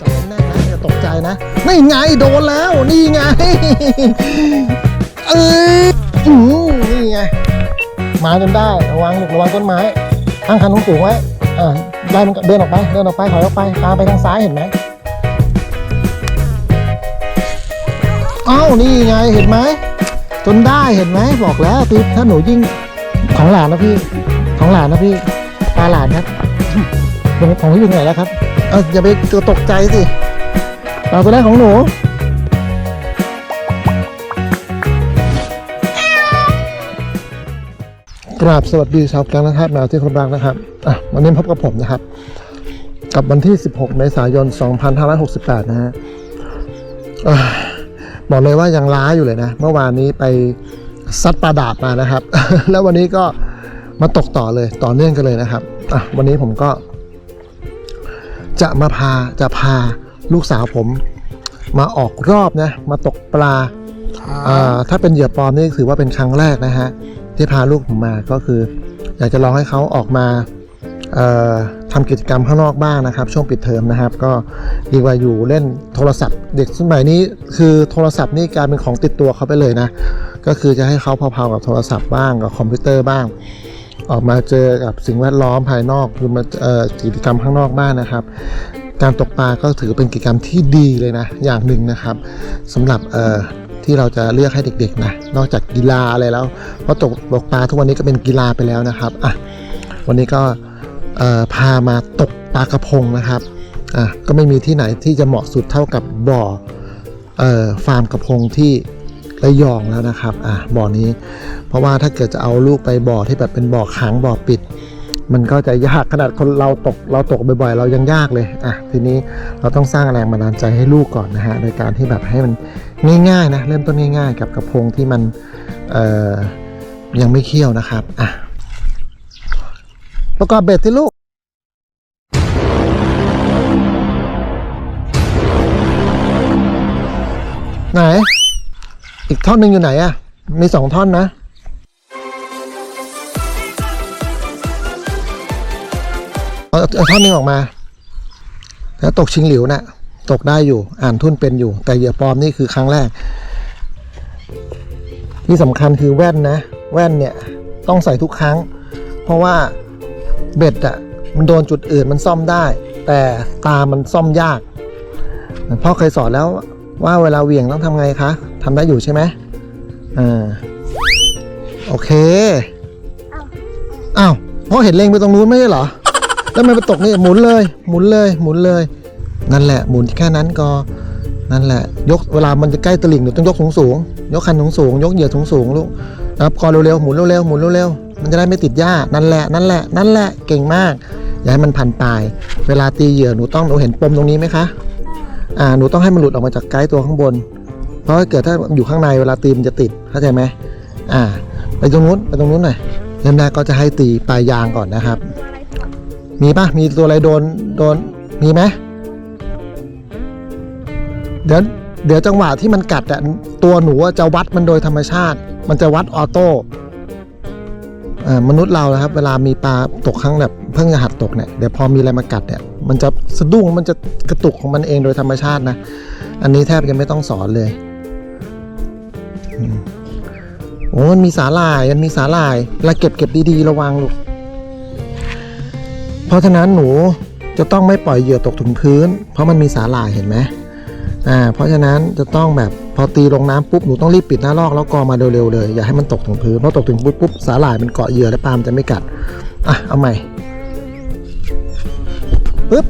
จับแน่นนะอย่าตกใจนะนี่ไงโดนแล้ว นี่ไง เอ้ยอือนี่ไง มาจนได้ระวังลูกระวังต้นไม้ตั้งคันสูงไว้อ่าไล่มันเดินออกไป เดินออกไปถอยออกไป ตามไปทางซ้ายเห็นไหมอ้าวนี่ไงเห็นไหมจนได้เห็นไหมบอกแล้วตีถ้าหนูยิ่งของหลานนะพี่ ของหลานนะพี่ ตาหลานครับของของพี่อยู่ไหนแล้วครับเอออย่าไปตกใจสิเราตัวแรกของหนูกราบสวัสดีชาวแก๊งนะครับแมวที่เคารพรักนะครับอะวันนี้พบกับผมนะครับ กับวันที่ 16 เมษายน 2568 นะฮะอะบอกเลยว่ายังล้าอยู่เลยนะ เมื่อวานนี้ไปซัดปลาดาบมานะครับ แล้ววันนี้ก็ มาตกต่อเลยต่อเนื่องกันเลยนะครับอะวันนี้ผมก็ จะมาพาจะพาลูกสาวผม มาออกรอบนะ มาตกปลาอ่าถ้าเป็นเหยื่อปลอมนี่ถือว่าเป็นครั้งแรกนะฮะที่พาลูกผมมาก็คือ อยากจะลองให้เขาออกมาเอ่อทำกิจกรรมข้างนอกบ้างนะครับ ช่วงปิดเทอมนะครับ ก็ดีกว่าอยู่เล่นโทรศัพท์ เด็กสมัยนี้คือโทรศัพท์นี่กลายเป็นของติดตัวเขาไปเลยนะ ก็คือจะให้เขาพาๆกับโทรศัพท์บ้างกับคอมพิวเตอร์บ้าง ออกมาเจอกับสิ่งแวดล้อมภายนอกคือมาเอ่อกิจกรรมข้างนอกบ้างนะครับ การตกปลาก็ถือเป็นกิจกรรมที่ดีเลยนะอย่างหนึ่งนะครับสำหรับเอ่อที่เราจะเลือกให้เด็กๆนะนอกจากกีฬาอะไรแล้วเพราะตกตกปลาทุกวันนี้ก็เป็นกีฬาไปแล้วนะครับอะวันนี้ก็เอ่อพามาตกปลากระพงนะครับอะก็ไม่มีที่ไหนที่จะเหมาะสุดเท่ากับบ่อเอ่อฟาร์มกระพงที่ ระยองแล้วนะครับอะบ่อนี้ เพราะว่าถ้าเกิดจะเอาลูกไปบ่อที่แบบเป็นบ่อขังบ่อปิด มันก็จะยากขนาดคนเราตกเราตกบ่อยๆ เรายังยากเลยอะทีนี้เราต้องสร้างแรงบันดาลใจให้ลูกก่อนนะฮะโดยการที่แบบให้มันง่ายๆนะเริ่มต้นง่าย ๆ กับกระพงที่มันเอ่อยังไม่เคี่ยวนะครับอะประกอบเบ็ดที่ลูก ท่อนหนึ่งอยู่ไหนอะมีสองท่อนนะเอาท่อนหนึ่งออกมา แล้วตกชิงหลิวน่ะ ตกได้อยู่ อ่านทุ่นเป็นอยู่ แต่เหยื่อปลอมนี่คือครั้งแรก ที่สำคัญคือแว่นนะ แว่นเนี่ยต้องใส่ทุกครั้ง เพราะว่าเบ็ดอะมันโดนจุดอื่นมันซ่อมได้ แต่ตามันซ่อมยากพ่อเคยสอนแล้ว ว่าเวลาเหวี่ยงต้องทำไงคะทำได้อยู่ใช่ไหมอ่าโอเคอ้าวพ่อเห็นเลงไปตรงนู้นไม่ใช่เหรอ แล้วมันไปตกนี่หมุนเลย หมุนเลย หมุนเลย นั่นแหละหมุนแค่นั้นก็นั่นแหละ ยกเวลามันจะใกล้ตลิ่งหนูต้องยกสูงสูงยกคันสูงสูงยกเหยื่อสูงสูงลูกนะครับกอเร็วๆหมุนเร็วๆหมุนเร็วๆมันจะได้ไม่ติดหญ้านั่นแหละนั่นแหละนั่นแหละเก่งมากอย่าให้มันพันปลาย เวลาตีเหยื่อหนูต้องหนูเห็นปมตรงนี้ไหมคะ อ่าหนูต้องให้มันหลุดออกมาจากไกด์ตัวข้างบน เพราะถ้าเกิดถ้าอยู่ข้างในเวลาตีมันจะติดเข้าใจไหมอ่า ไปตรงนู้นไปตรงนู้นหน่อยเริ่มแรกก็จะให้ตีปลายยางก่อนนะครับ มีปะมีตัวอะไรโดนโดนมีไหมเดี๋ยวเดี๋ยวจังหวะที่มันกัดอะตัวหนูจะวัดมันโดยธรรมชาติ มันจะวัดออโต้ มนุษย์เรานะครับ เวลามีปลาตกครั้งแบบเพิ่งจะหัดตกเนี่ยเดี๋ยวพอมีอะไรมากัดเนี่ยมันจะสะดุ้งมันจะกระตุกของมันเองโดยธรรมชาตินะ อันนี้แทบจะไม่ต้องสอนเลยโอ้มันมีสาหร่ายมันมีสาหร่ายเวลาเก็บเก็บดีๆระวังลูกเพราะฉะนั้นหนูจะต้องไม่ปล่อยเหยื่อตกถึงพื้น เพราะมันมีสาหร่ายเห็นไหม อ่าเพราะฉะนั้นจะต้องแบบพอตีลงน้ำปุ๊บหนูต้องรีบปิดหน้าลอกแล้วกอมาเร็วๆเลยอย่าให้มันตกถึงพื้นเพราะตกถึงปุ๊บปุ๊บสาหร่ายมันเกาะเหยื่อแล้วปลามจะไม่กัดอะเอาใหม่ปึ๊บ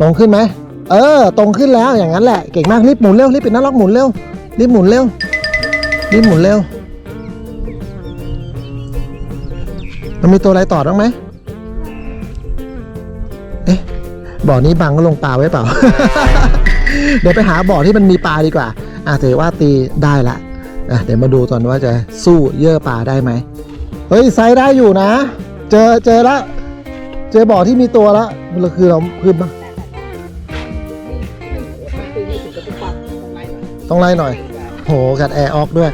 ตรงขึ้นไหมเออ ตรงขึ้นแล้วอย่างนั้นแหละเก่งมากรีบหมุนเร็วรีบปิดหน้าลอกหมุนเร็วรีบหมุนเร็วรีบหมุนเร็วมันมีตัวอะไรต่อบ้างไหมเอ๊ะบ่อนี้บังก็ลงปลาไว้เปล่า เดี๋ยวไปหาบ่อที่มันมีปลาดีกว่าอะถือว่าตีได้ละอะเดี๋ยวมาดูตอนว่าจะสู้เยื่อปลาได้ไหมเฮ้ยไซส์ได้อยู่นะ เจอเจอละเจอบ่อที่มีตัวละมันคือเราคือมาต้องไล่หน่อย โหกัดแอร์ออกด้วย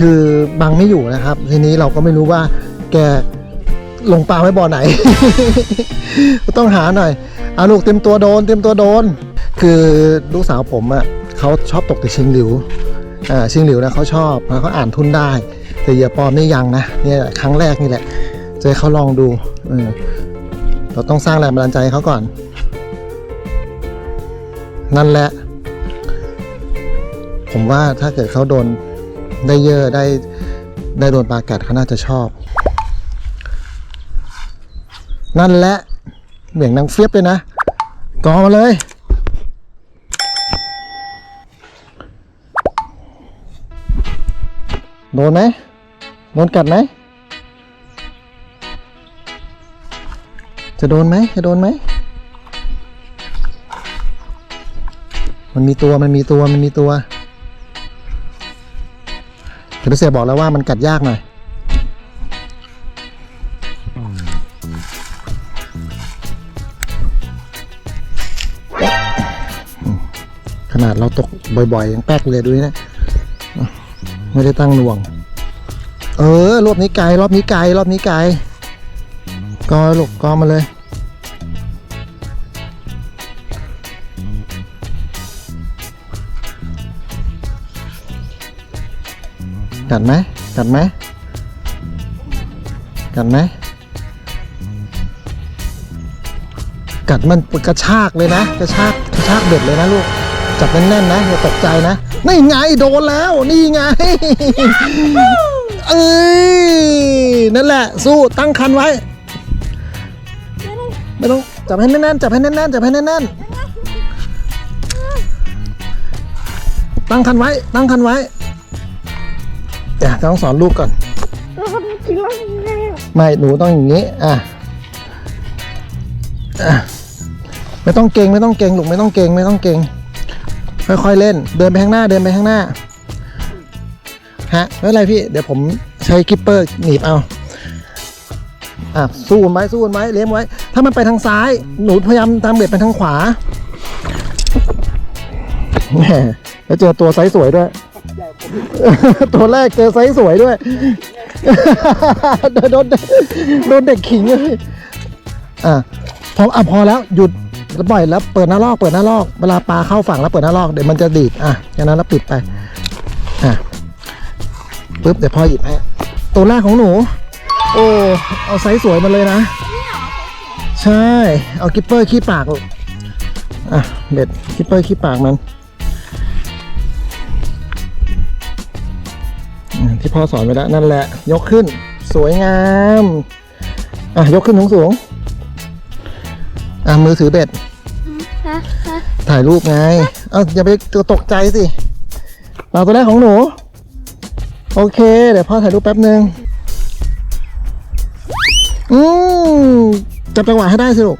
คือบังไม่อยู่นะครับ ทีนี้เราก็ไม่รู้ว่าแกลงปลาไว้บ่อไหน ต้องหาหน่อยเอาลูกเต็มตัวโดน เต็มตัวโดน คือลูกสาวผมอะ่ะเขาชอบตกแต่ชิงหลิวอ่าชิงหลิวนะเขาชอบแล้วเขาอ่านทุนได้ แต่เหยื่อปลอมนี่ยังนะเนี่ยครั้งแรกนี่แหละจะให้เขาลองดูเออเราต้องสร้างแรงบันดาลใจใเขาก่อน นั่นแหละ ผมว่าถ้าเกิดเขาโดนได้เยอะได้ได้โดนปลากัดเขาน่าจะชอบ นั่นแหละเหวี่ยงนางเฟียบเลยนะกอมาเลย นไหมโดนกัดไหม จะโดนไหม จะโดนไหม มันมีตัว มันมีตัว มันมีตัวเดี๋ยวเสียบอกแล้วว่ามันกัดยากหน่อย ขนาดเราตกบ่อยๆยังแป๊กเลยดูนี่นะ ไม่ได้ตั้งหน่วง เออ รอบนี้ไกล รอบนี้ไกล รอบนี้ไกล กอลูกกอมาเลย กัดไหมกัดไหมกัดไหมกัดมันกระชากเลยนะ กระชากกระชากเบ็ดเลยนะลูก จับแน่นๆนะอย่าตกใจนะ นี่ไงโดนแล้ว นี่ไง เอ้ยนั่นแหละ สู้ตั้งคันไว้ ไม่ต้องจับให้แน่นๆจับให้แน่นๆจับให้แน่นๆตั้งคันไว้ ตั้งคันไว้เดี๋ยวต้องสอนลูกก่อนไม่หนูต้องอย่างนี้อะอะไม่ต้องเก่งไม่ต้องเก่งลูกไม่ต้องเก่งไม่ต้องเก่งค่อยๆเล่น เดินไปข้างหน้าเดินไปข้างหน้า ฮะไม่เป็นไรพี่เดี๋ยวผมใช้กิปเปอร์หนีบเอาอะสู้มันไว้สู้มันไว้เลี้ยงไว้ ถ้ามันไปทางซ้ายหนูพยายามทำเบ็ดไปทางขวาแหมแล้วเจอตัวไซส์สวยด้วย ตัวแรกเจอไซส์สวยด้วยโดนโดนโดนเด็กขิงเลยอะพออะพอแล้วหยุดแล้วปล่อยแล้วเปิดหน้าลอกเปิดหน้าลอกเวลาปลาเข้าฝั่งแล้วเปิดหน้าลอกเดี๋ยวมันจะดีดอะอย่างนั้นแล้วปิดไปอะ ปุ๊บเดี๋ยวพ่อหยิบให้ตัวแรกของหนู โอ้เอาไซส์สวยมาเลยนะ ใช่ เอากิปเปอร์ขี้ปากลูกอะเบ็ดกิปเปอร์ขี้ปากมันอะที่พ่อสอนไปแล้วนั่นแหละ ยกขึ้น สวยงามอะยกขึ้นสูงสูงๆอะมือถือเบ็ดฮะฮะถ่ายรูปไง เอ้าอย่าไปตกใจสิปลาตัวแรกของหนู โอเค เดี๋ยวพ่อถ่ายรูปแป๊บหนึ่งอืมจับจังหวะให้ได้สิลูก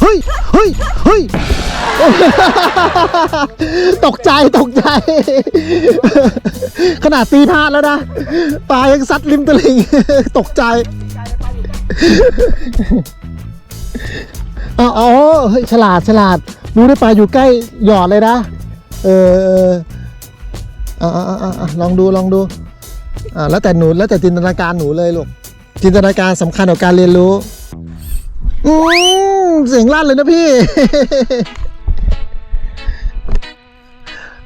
เฮ้ย เฮ้ย เฮ้ย ตกใจ ตกใจ ขนาดตีพลาดแล้วนะ ปลายังซัดริมตลิ่ง ตกใจอ๋ออ๋อเฮ้ย ฉลาด ฉลาด รู้ได้ปลาอยู่ใกล้ หยอดเลยนะ เออ อออ่าอ่าอ่าลองดูลองดูอ่าแล้วแต่หนูแล้วแต่จินตนาการหนูเลยลูกจินตนาการสำคัญกับการเรียนรู้อืมเสียงลั่นเลยนะพี่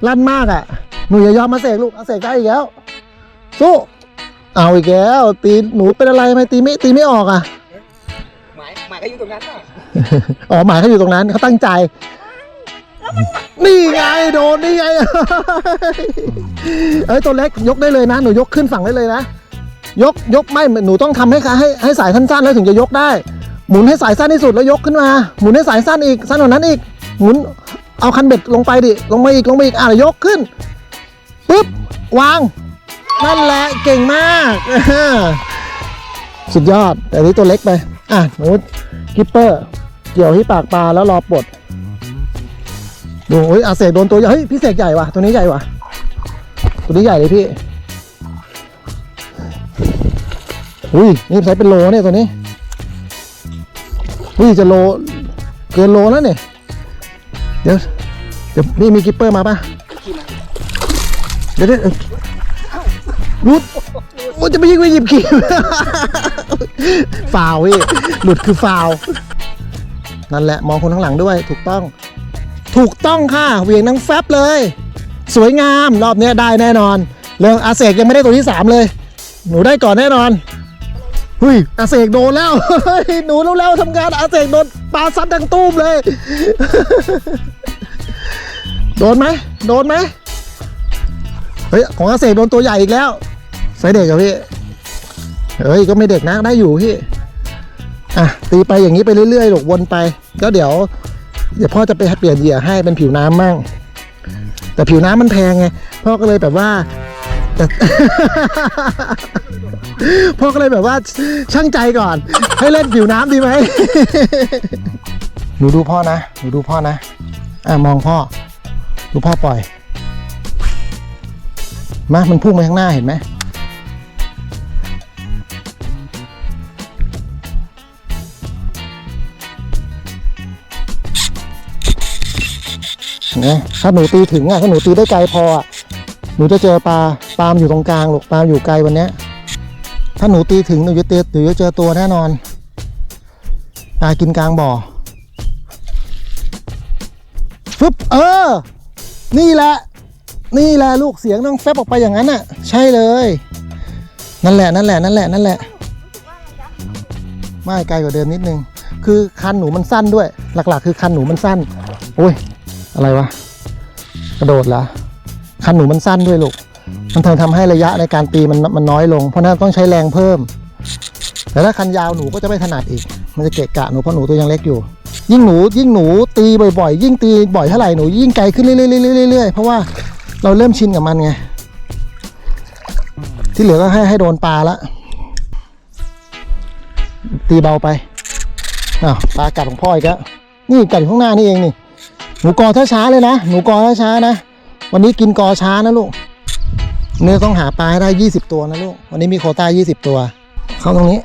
ลั่นมากอะ หนูอย่ายอมมาเสกลูกเอาเสกได้อีกแล้วสู้เอาอีกแล้วตีหนูเป็นอะไรทำไมตีไม่ตีไม่ออกอะหมายหมายก็อยู่ตรงนั้นน่ะอ๋อหมายเขาอยู่ตรงนั้นเขาตั้งใจ นี่ไงโดนนี่ไง เอ้ยตัวเล็กยกได้เลยนะ หนูยกขึ้นฝั่งได้เลยนะ ยกยกไม่หนูต้องทำให้ให้ให้สายสั้นๆแล้วถึงจะยกได้ หมุนให้สายสั้นที่สุดแล้วยกขึ้นมา หมุนให้สายสั้นอีกสั้นกว่านั้นอีก หมุนเอาคันเบ็ดลงไปดิ ลงมาอีกลงมาอีกอะยกขึ้นปุ๊บวางนั่นแหละเก่งมาก สุดยอดแต่อันนี้ตัวเล็กไป อะหนูกิปเปอร์ เกี่ยวที่ปากปลาแล้วรอปลด ดูเฮ้ยอาเสกโดนตัวใหญ่เฮ้ยพี่เสกใหญ่ว่ะตัวนี้ใหญ่ว่ะตัวนี้ใหญ่เลยพี่อุ้ยนี่ใช้เป็นโลเนี่ยตัวนี้อุ้ยจะโลเกินโลแล้วเนี่ยเดี๋ยวเดี๋ยวนี่มีกิปเปอร์มาปะเดี๋ยวเดี๋ยวรุดโอ้จะไปยิงไปหยิบครีมฟาวพี่หลุดคือฟาวนั่นแหละมองคนข้างหลังด้วยถูกต้อง ถูกต้องค่ะเหวียงนังแฟบเลย สวยงามรอบเนี้ยได้แน่นอน เรื่องอาเสกยังไม่ได้ตัวที่สามเลย หนูได้ก่อนแน่นอนหุยอาเสกโดนแล้วเฮ้ยหนูเร็วทำงานอาเสกโดนปลาซัดดังตูมเลย โดนไหมโดนไหมเฮ้ยของอาเสกโดนตัวใหญ่อีกแล้วใส่เด็กเหรอพี่เฮ้ยก็ไม่เด็กนะได้อยู่พี่อะตีไปอย่างนี้ไปเรื่อยๆหลกวนไปก็เดี๋ยว เดี๋ยวพ่อจะไปเปลี่ยนเหยื่อให้เป็นผิวน้ำมั่ง แต่ผิวน้ำมันแพงไง พ่อก็เลยแบบว่าแต่ พ่อก็เลยแบบว่าช่างใจก่อน ให้เล่นผิวน้ำดีไหม หนูดูพ่อนะ หนูดูพ่อนะ อะมองพ่อ ดูพ่อปล่อย มา มันพุ่งไปข้างหน้าเห็นไหม นะถ้าหนูตีถึงอะถ้าหนูตีได้ไกลพออะหนูจะเจอปลาปลามอยู่ตรงกลางลูกปลามอยู่ไกลวันเนี้ยถ้าหนูตีถึงหนูจะเจอหนูจะเจอตัวแน่นอนปลากินกลางบ่อฟึบเออ นี่แหละ นี่แหละลูกเสียงต้องแฟบออกไปอย่างนั้นอะ ใช่เลย นั่นแหละนั่นแหละนั่นแหละนั่นแหละไม่ไกลกว่าเดิมนิดนึง คือคันหนูมันสั้นด้วย หลัก ๆ คือคันหนูมันสั้น โอ้ย อะไรวะ กระโดดเหรอคันหนูมันสั้นด้วยลูก มันทำทำให้ระยะในการตีมันมันน้อยลง เพราะนั้นต้องใช้แรงเพิ่ม แต่ถ้าคันยาวหนูก็จะไม่ถนัดอีก มันจะเกะกะหนูเพราะหนูตัวยังเล็กอยู่ ยิ่งหนูยิ่งหนูตีบ่อยๆ ยิ่งตีบ่อยเท่าไหร่หนูยิ่งไกลขึ้นเรื่อยๆเรื่อยๆเพราะว่าเราเริ่มชินกับมันไง ที่เหลือก็ให้ให้โดนปลาละ ตีเบาไปอ้าวปลากัดของพ่ออีกแล้วนี่กัดอยู่ข้างหน้านี่เองนี่ หนูกอช้าๆเลยนะ หนูกอช้าๆนะ วันนี้กินกอช้านะลูก เนื้อต้องหาปลาให้ได้ 20 ตัวนะลูก วันนี้มีโคต้า 20 ตัว เข้าตรงนี้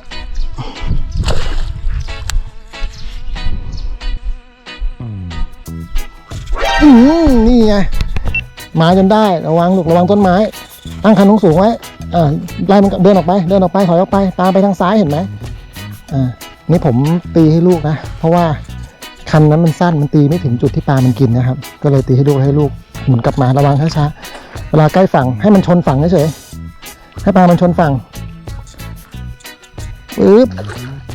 อืมนี่ไง มาจนได้ ระวังลูก ระวังต้นไม้ ตั้งคันสูงไว้ อ่า ไล่มันเดินออกไป เดินออกไป ถอยออกไป ตามไปทางซ้ายเห็นไหมอ่า นี่ผมตีให้ลูกนะ เพราะว่า คันนั้นมันสั้นมันตีไม่ถึงจุดที่ปลามันกินนะครับ ก็เลยตีให้ลูกให้ลูกหมุนกลับมาระวังช้าๆเวลาใกล้ฝั่งให้มันชนฝั่งเฉยๆให้ปลามันชนฝั่งปึ๊บ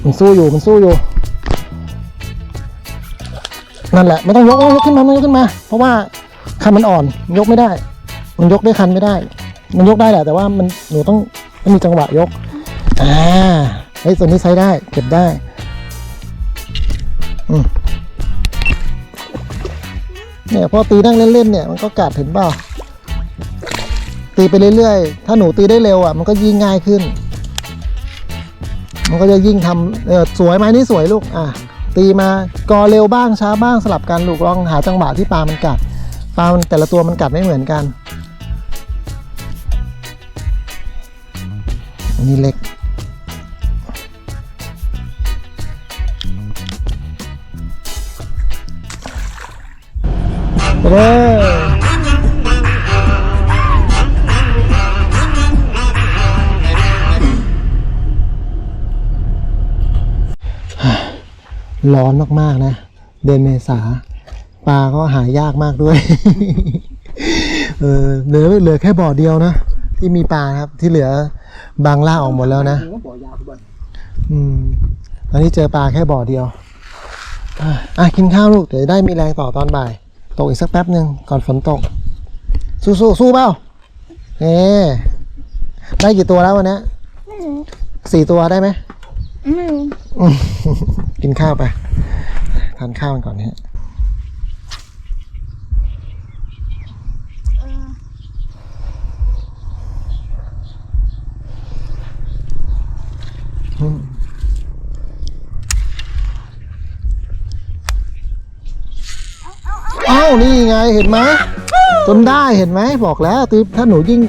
มันสู้อยู่มันสู้อยู่ นั่นแหละไม่ต้องยกยกขึ้นมาไม่ยกขึ้นมา เพราะว่าคันมันอ่อนยกไม่ได้ มันยกด้วยคันไม่ได้ มันยกได้แหละแต่ว่ามันหนูต้องต้องมีจังหวะยกอ่าไอ้ยส่วนนี้ใช้ได้เก็บได้ อืม เนี่ยพอตีนั่งเล่นๆเนี่ยมันก็กัดเห็นเปล่าตีไปเรื่อยๆ ถ้าหนูตีได้เร็วอะมันก็ยิ่งง่ายขึ้น มันก็จะยิ่งทำเออสวยไหมนี่สวยลูกอะตีมากอเร็วบ้างช้าบ้างสลับกันลูกลองหาจังหวะที่ปลามันกัดปลามันแต่ละตัวมันกัดไม่เหมือนกัน อันนี้เล็ก เลยร้อนมากๆนะ เดือนเมษาปลาก็หายากมากด้วย เออเหลือเหลือแค่บ่อเดียวนะ ที่มีปลาครับที่เหลือบางล่าออกหมดแล้วนะบ่อยาวบ่อยอืมตอนนี้เจอปลาแค่บ่อเดียวอะกินข้าวลูกเดี๋ยวได้มีแรงต่อตอนบ่าย ตกอีกสักแป๊บหนึ่งก่อนฝนตก สู้สู้สู้เปล่าเอ๊ได้กี่ตัวแล้ววันนี้สี่ตัวได้ไหมอืมอืมกินข้าวไป ทานข้าวกันก่อนนะฮะ เอ้านี่ไงเห็นไหมจนได้เห็นไหมบอกแล้วตีถ้าหนูยิ่ง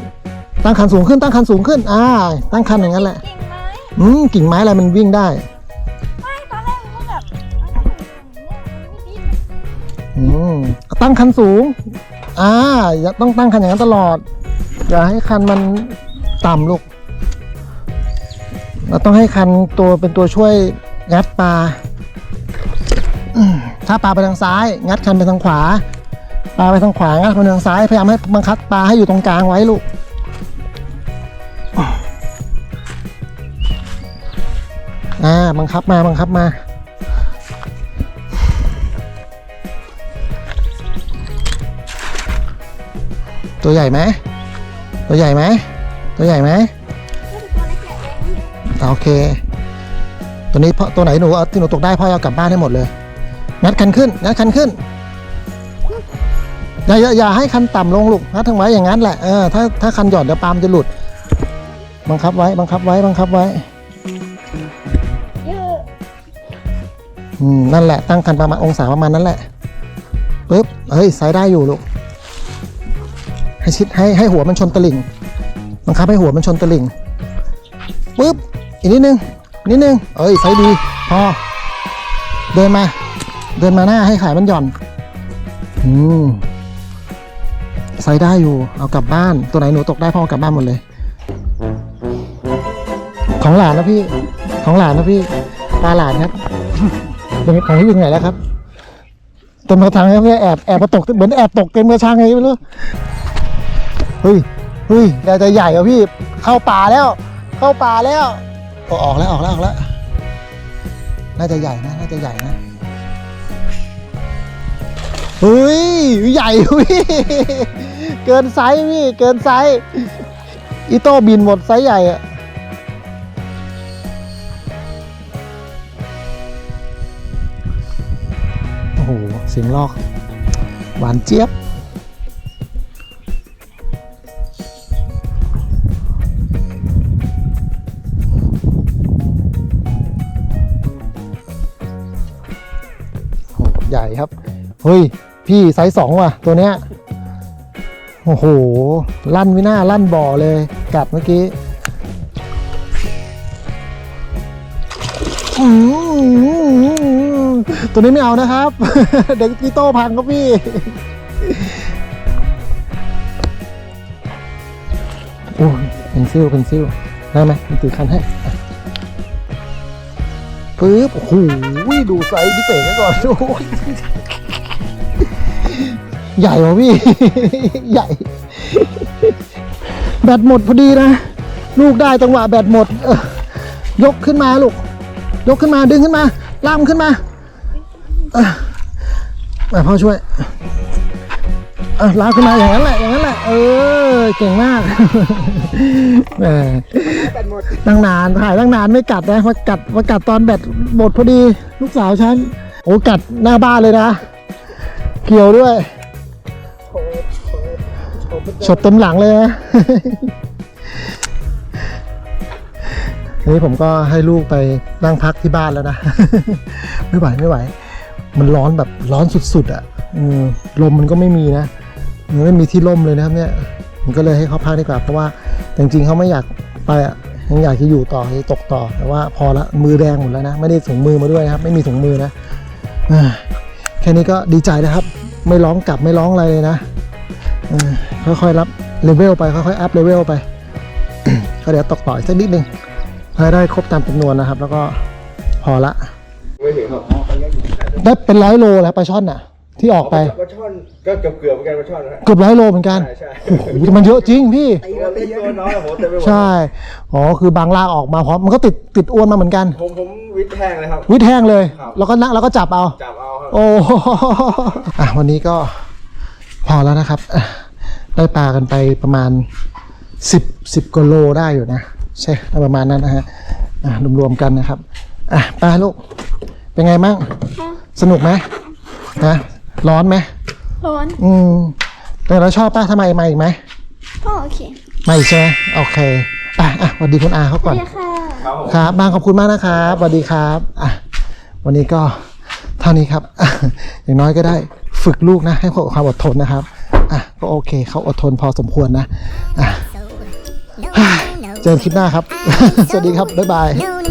ตั้งคันสูงขึ้นตั้งคันสูงขึ้นอ่าตั้งคันอย่างนั้นแหละเก่งไหมอืมกิ่งไม้อะไรมันวิ่งได้ไม่ตอนแรกมันก็แบบเอาทำอย่างเงี้ยมันไม่ดิ้นอืมตั้งคันสูงอ่าอย่าต้องตั้งคันอย่างนั้นตลอด อย่าให้คันมันต่ำลูกเราต้องให้คันตัวเป็นตัวช่วยงัดปลาอืม ถ้าปลาไปทางซ้าย งัดคันไปทางขวา ปลาไปทางขวางัดไปทางซ้าย พยายามให้บังคับปลาให้อยู่ตรงกลางไว้ลูกอ่าบังคับมาบังคับมาตัวใหญ่ไหม ตัวใหญ่ไหม ตัวใหญ่ไหมโอเค ตัวนี้พ่อตัวไหนหนูเอาที่หนูตกได้พ่อเอากลับบ้านให้หมดเลย งัดคันขึ้นงัดคันขึ้นอย่าอย่าอย่าให้คันต่ำลงลูกงัดทั้งไว้อย่างนั้นแหละเออถ้าถ้าคันหย่อนเดี๋ยวปลามจะหลุด บังคับไว้บังคับไว้บังคับไว้อืมนั่นแหละตั้งคันประมาณองศาประมาณนั้นแหละปึ๊บเฮ้ยไซส์ได้อยู่ลูกให้ชิดให้ให้หัวมันชนตลิ่งบังคับให้หัวมันชนตลิ่งปึ๊บอีกนิดนึงนิดนึงเอ้ยไซส์ดีพอเดินมา เดินมาหน้าให้ขายมันหย่อน อืมไซส์ได้อยู่ เอากลับบ้าน ตัวไหนหนูตกได้พ่อเอากลับบ้านหมดเลย ของหลานนะพี่ ของหลานนะพี่ ปลาหลานครับ เป็นของที่ยิงไหนแล้วครับเต็มระชังแล้วเนี่ยแอบแอบมาตกเหมือนแอบตกเต็มกระชังไงไม่รู้ เฮ้ย เฮ้ยใหญ่แต่ใหญ่อะพี่ เข้าป่าแล้ว เข้าป่าแล้วออกแล้วออกแล้วออกแล้ว น่าจะใหญ่นะ น่าจะใหญ่นะ เฮ้ยใหญ่พี่เกินไซส์พี่เกินไซส์อีโต้บินหมดไซส์ใหญ่อะโอ้โหเสียงลอก หวานเจี๊ยบโอ้ใหญ่ครับ เฮ้ย พี่ไซส์สองว่ะ ตัวเนี้ย โอ้โห ลั่นวินาลั่นบ่อเลย กัดเมื่อกี้ตัวนี้ไม่เอานะครับ เดี๋ยวพี่โต้พังครับพี่ โอ้ยเป็นซิลเป็นซิลได้ไหมมันตีคันให้ปึ๊บโอ้โหดูไซส์พิเศษกันก่อนโอ้ย ใหญ่ว่ะพี่ ใหญ่ แบตหมดพอดีนะ ลูกได้จังหวะแบตหมด ยกขึ้นมาลูก ยกขึ้นมาดึงขึ้นมาล่ามขึ้นมาเออมาพ่อช่วยเออลากขึ้นมาอย่างนั้นแหละอย่างนั้นแหละเออเก่งมากแหมตั้งนานถ่ายตั้งนานไม่กัดนะมากัดมากัดตอนแบตหมดพอดี ลูกสาวฉันโอ้กัดหน้าบ้านเลยนะ เกี่ยวด้วย โอ้โหฉดเต็มหลังเลยนะทีนี้ผมก็ให้ลูกไปนั่งพักที่บ้านแล้วนะ ไม่ไหวไม่ไหว มันร้อนแบบร้อนสุดๆอะ่ะอืลมมันก็ไม่มีนะมันไม่มีที่ร่มเลยนะครับเนี่ยมันก็เลยให้เขาพักดีกว่าเพราะว่าจริงๆเขาไม่อยากไปอะยังอยากจะอยู่ต่อจะตกต่อแต่ว่าพอละมือแดงหมดแล้วนะ ไม่ได้ถุงมือมาด้วยนะครับ ไม่มีถุงมือนะแค่นี้ก็ดีใจแล้วครับ ไม่ร้องกลับไม่ร้องอะไรเลยนะ ค่อยๆรับเลเวลไปค่อยๆอัพเลเวลไปก็เดี๋ยวตกต่ออีกสักนิดนึงให้ได้ครบตามจำนวนนะครับ แล้วก็พอละไม่ถึงครับอ๋อไปเยอะอยู่ได้เป็นร้อยโลแล้วปลาช่อนน่ะ ที่ออกไปปลาช่อนก็เกือบเกือบๆเหมือนกันปลาช่อนนะฮะเกือบร้อยโลเหมือนกันใช่ใช่โอ้โหแต่มันเยอะจริงพี่ตีตัวตีตัวน้อยโหเต็มไปหมดใช่อ๋อคือบางลากออกมาพร้อมมันก็ติดติดอ้วนมาเหมือนกัน ผมผมวิทย์แห้งเลยครับวิทย์แห้งเลยครับแล้วก็นั่งแล้วก็จับเอาจับเอาครับโอ้อะวันนี้ก็ พอแล้วนะครับอะได้ปลากันไปประมาณสิบสิบกว่าโลได้อยู่นะ ใช่ประมาณนั้นนะฮะอะรวมๆกันนะครับอะปลาลูก เป็นไงมั่งสนุกไหมนะร้อนไหมร้อน อืมแต่เราชอบป้าทำไมมาอีกไหมพ่อโอเคมาอีกใช่ไหมโอเคอะอะสวัสดีคุณอาเขาก่อนเรียกค่ะครับผมครับบางขอบคุณมากนะครับสวัสดีครับอะวันนี้ก็เท่านี้ครับอะอย่างน้อยก็ได้ ฝึกลูกนะให้ความอดทนนะครับอะก็โอเคเขาอดทนพอสมควรนะอะเจอกันคลิปหน้าครับ สวัสดีครับบ๊ายบาย No